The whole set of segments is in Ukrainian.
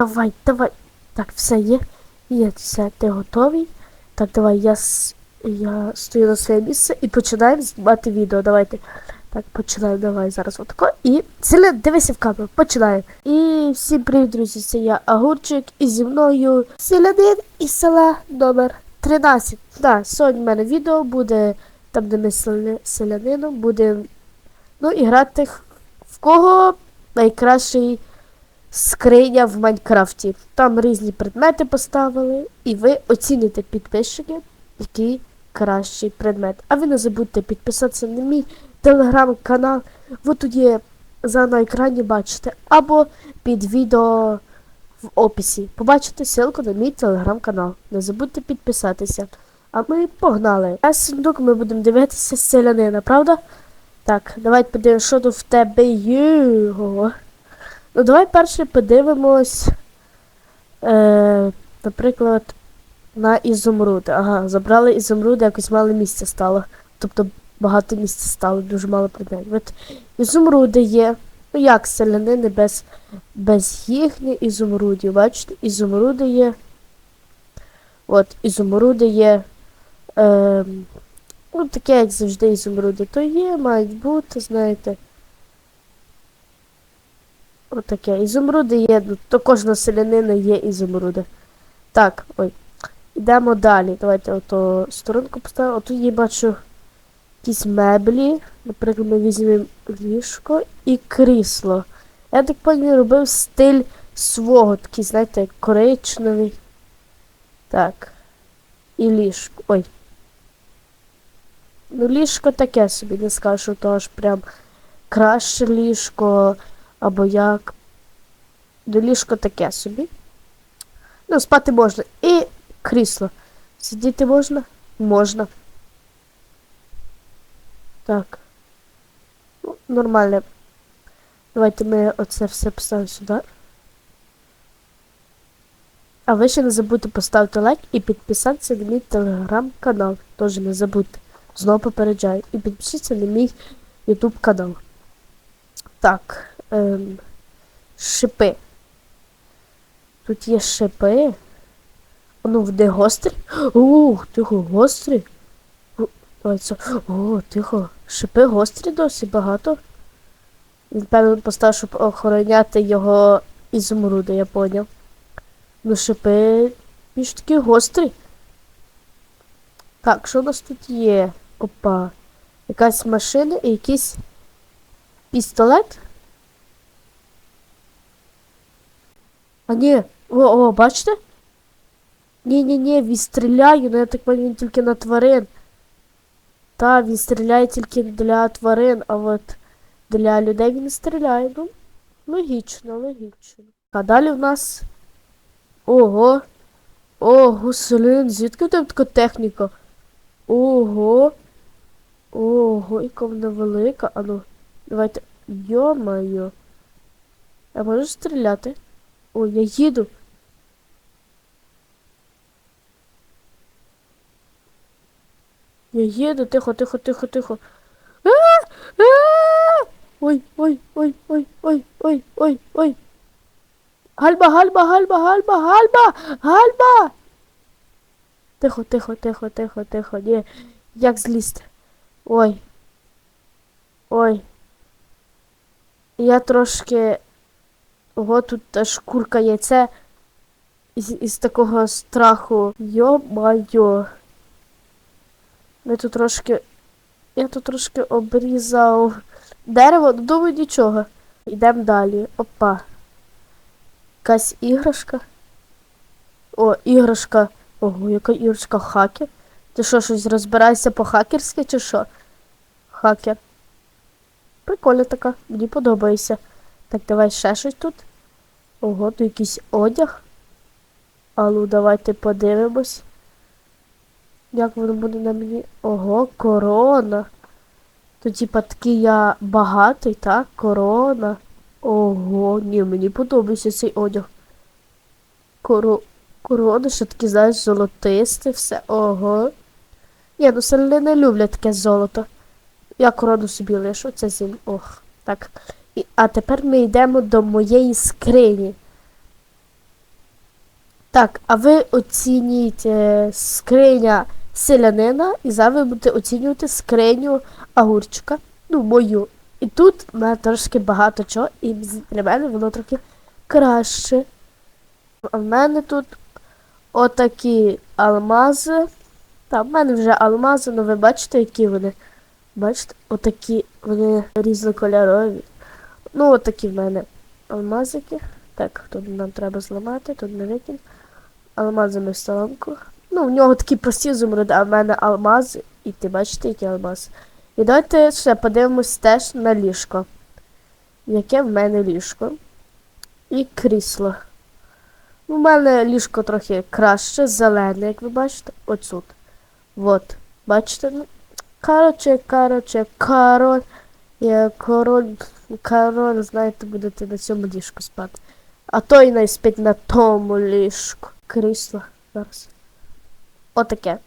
Давай, давай. Так, все є. Є, все, ти готовий. Так, давай, я, я стою на своє місце і починаємо знімати відео. Давайте. Так, починаємо, давай зараз отако. І сильно дивися в камеру, починаємо. І всім привіт, друзі, це я Агурчик, і зі мною селянин із села номер 13. Так, сьогодні в мене відео буде там, де ми селянином будемо ну, і грати в кого найкращий скриня в Майнкрафті. Там різні предмети поставили, і ви оціните підписчики, який кращий предмет. А ви не забудьте підписатися на мій телеграм-канал. Ви є за на екрані бачите, або під відео в описі. Побачите ссылку на мій телеграм-канал. Не забудьте підписатися. А ми погнали. А сундук ми будемо дивитися селянина, правда? Так, давайте подивимося, що тут в тебе є. Ну, давай перше подивимось, е, наприклад, на ізумруди. Ага, забрали ізумруди, якось мало місця стало. Тобто багато місця стало, дуже мало предметів. От ізумруди є. Ну як селянини без, без їхніх ізумрудів. Бачите, ізумруди є. От, ізумруди є. Е, ну, таке, як завжди, ізумруди. То є, мають бути, знаєте. Отаке. Ізумруди є, то кожного селянина є ізумруди. Так, ой. Йдемо далі. Давайте ото сторонку поставимо. Отут я бачу якісь меблі. Наприклад, ми візьмемо ліжко і крісло. Я так пам'ятаю, робив стиль свого, такий, знаєте, коричневий. Так. І ліжко. Ой. Ну, ліжко таке собі, не скажу, то аж прям краще ліжко. Або як. До ліжко таке собі. Ну, спати можна. І крісло. Сидіти можна? Можна. Так. Ну, нормально. Давайте ми оце все поставимо сюди. А ви ще не забудьте поставити лайк і підписатися на мій телеграм-канал. Теж не забудьте. Знову попереджаю. І підпишіться на мій ютуб канал. Так. Ем, шипи. Тут є шипи. Ну, де гострі? Ух, тихо, гострі. О, це. О, тихо. Шипи гострі досі багато. Він, певно, поставив, щоб охороняти його ізумруди, я поняв. Ну, шипи більш такі гострі. Так, що у нас тут є? Опа. Якась машина і якийсь пістолет. А ні, о, о, бачите? Ні-ні-ні, він стріляє, ну я так понимаю, тільки на тварин. Та, він стріляє тільки для тварин, а от для людей він стріляє. Ну, логічно, логічно. А далі в нас. Ого. О, гуслин, звідки тебе така техніка? Ого. Ого, яка вона велика. А ну, давайте. Йо-моє. Я можу стріляти? О, я їду. Я їду, тихо, тихо, тихо, тихо. Ой, ой, ой, ой, ой, ой, ой, ой. Гальба, гальба, гальба, гальба, гальба, гальба. Тихо, тихо, тихо, тихо, тихо. Ні. Як злізти? Ой. Ой. Я трошки. Ого, тут та шкурка яйце. Із, із такого страху. Йо-майо. Ми тут трошки. Я тут трошки обрізав дерево, ну думаю нічого. Йдемо далі. Опа. Якась іграшка. О, іграшка. Ого, яка іграшка хакер. Ти що, щось розбираєшся по-хакерськи чи що? Хакер. Прикольна така, мені подобається. Так, давай ще щось тут. Ого, тут якийсь одяг. Алло, давайте подивимось. Як воно буде на мені. Ого, корона. То типа такий я багатий, так? Корона. Ого, ні, мені подобається цей одяг. Коро... Корона, що таке, знаєш, золотисте все. Ого. Ні, ну селяни не люблять таке золото. Я корону собі лишу, це зім. Ох. Так. А тепер ми йдемо до моєї скрині. Так, а ви оцініть е, скриня селянина, і зараз ви будете оцінювати скриню огурчика. Ну, мою. І тут в мене трошки багато чого, і для мене воно трохи краще. А в мене тут отакі алмази. Та, в мене вже алмази, ну ви бачите, які вони. Бачите, отакі вони різнокольорові. Ну, отакі в мене алмазики. Так, тут нам треба зламати, тут не викинь. Алмазами в сторонку. Ну, в нього такі прості зумруди, а в мене алмази. І ти бачите, які алмази. І давайте ще подивимось теж на ліжко. Яке в мене ліжко. І крісло. У мене ліжко трохи краще, зелене, як ви бачите, оцут. Вот. Бачите? Ну, короче, короче, король. Я король, король, знаєте, будете на цьому ліжку спати. А то й не спить на тому ліжку. Крісло. Зараз. Отаке.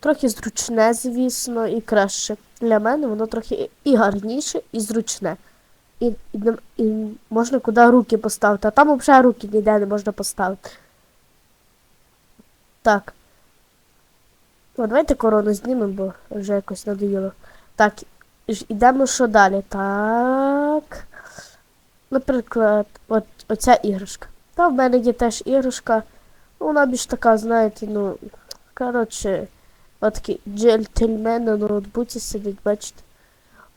Трохи зручне, звісно, і краще. Для мене воно трохи і гарніше, і зручне. І, і, і можна куди руки поставити, а там взагалі руки ніде не можна поставити. Так. О, давайте корону знімемо, бо вже якось надоїло. Так, ідемо що далі? Так. Наприклад, от оця іграшка. Та в мене є теж іграшка. Ну, Вона більш така, знаєте, ну. Коротше, от такий джентльмен на ноутбуці сидить, бачите.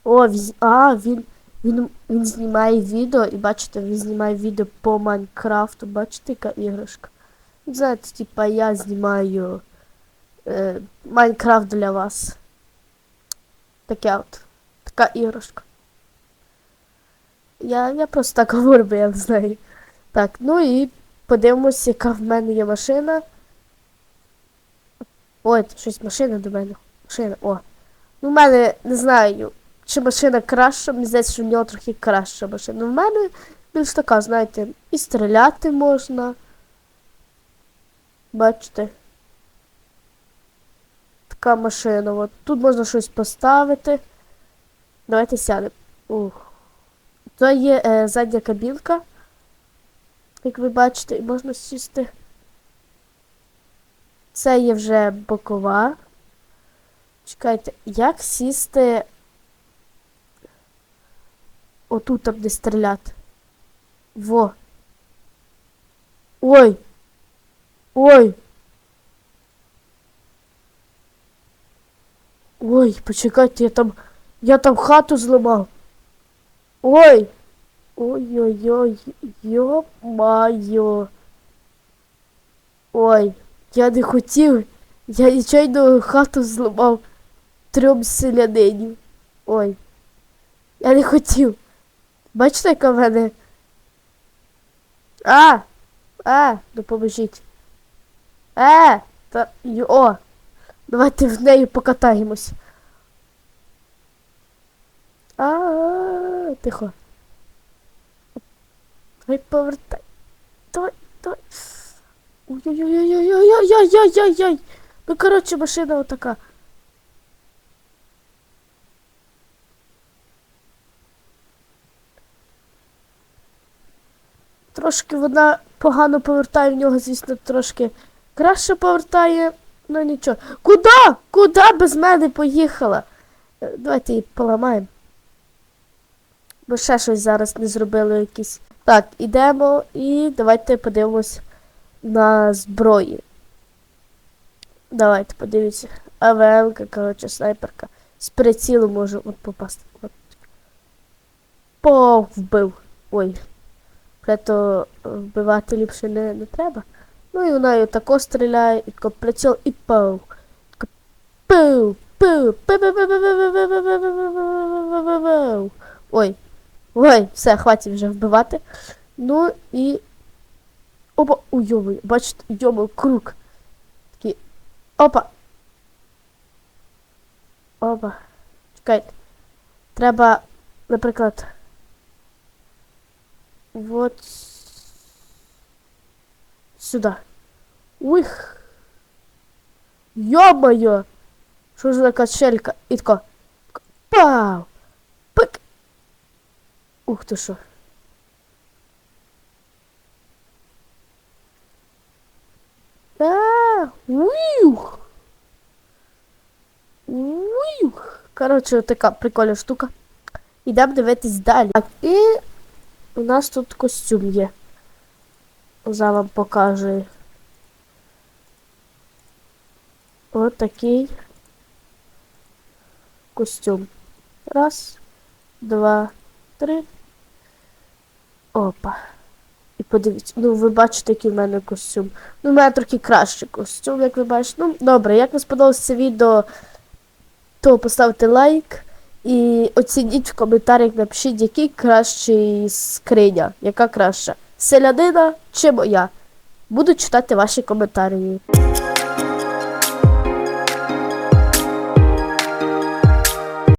О, він, а, він, він, він знімає відео, і бачите, він знімає відео по Майнкрафту. Бачите, яка іграшка? Знаєте, типа я знімаю е, Майнкрафт для вас. Таке от. Така іграшка. Я, я просто так говорю, бо я не знаю. Так, ну і подивимось, яка в мене є машина. Ой, щось машина до мене. Машина, о. Ну, в мене не знаю, чи машина краща, мені здається, що в нього трохи краща машина. Ну, в мене більш така, знаєте, і стріляти можна. Бачите? Така машина. От. Тут можна щось поставити. Давайте сядемо. Ух. То є е, задня кабінка. Як ви бачите, і можна сісти. Це є вже бокова. Чекайте, як сісти отут там де стріляти? Во. Ой. Ой. Ой, почекайте, я там. Я там хату зламав. Ой. Ой-ой-ой, йо-майо. Ой, я не хотів. Я нечайно хату зламав трьом селянинів. Ой. Я не хотів. Бачите, яка в мене. А! А! Допоможіть. Е! Та. й- О! Давайте в неї покатаємось. А, тихо. Давай повертай. Давай, давай. Ой-ой-ой-ой-ой-ой-ой-ой-ой-ой. Ну, коротше, машина отака. Трошки вона погано повертає в нього, звісно, трошки краще повертає, ну нічого. Куда? Куда без мене поїхала? Давайте її поламаємо. Бо ще щось зараз не зробили якісь. Так, ідемо і давайте подивимось на зброї. Давайте подивіться. АВМ, коротше, снайперка. З прицілу можу от попасти. От. Пов вбив. Ой. Прето вбивати ліпше не, не треба. Ну і вона і тако стріляє, і тако приціл, і пов. Тако Пив, пив, пив, Ой. Ой, все, хватить вже вбивати. Ну і. Опа, йомой, бачите, йомой, круг. Такий. Опа. Опа. Чекайте. Треба, наприклад. Вот. Сюда. Ух. Ё-моё! Що ж за качелька? І тако, Пау! Ух ти що. Уюх. Уюх. Коротше, така прикольна штука. Ідемо дивитись далі. Так, і у нас тут костюм є. Зараз вам покажу. Ось такий костюм. Раз, два, три. Опа. І подивіться, ну ви бачите, який в мене костюм. Ну, в мене трохи кращий костюм, як ви бачите. Ну, добре, як вам сподобалося це відео, то поставте лайк і оцініть в коментарях, напишіть, який кращий скриня, яка краща. Селянина чи моя. Буду читати ваші коментарі.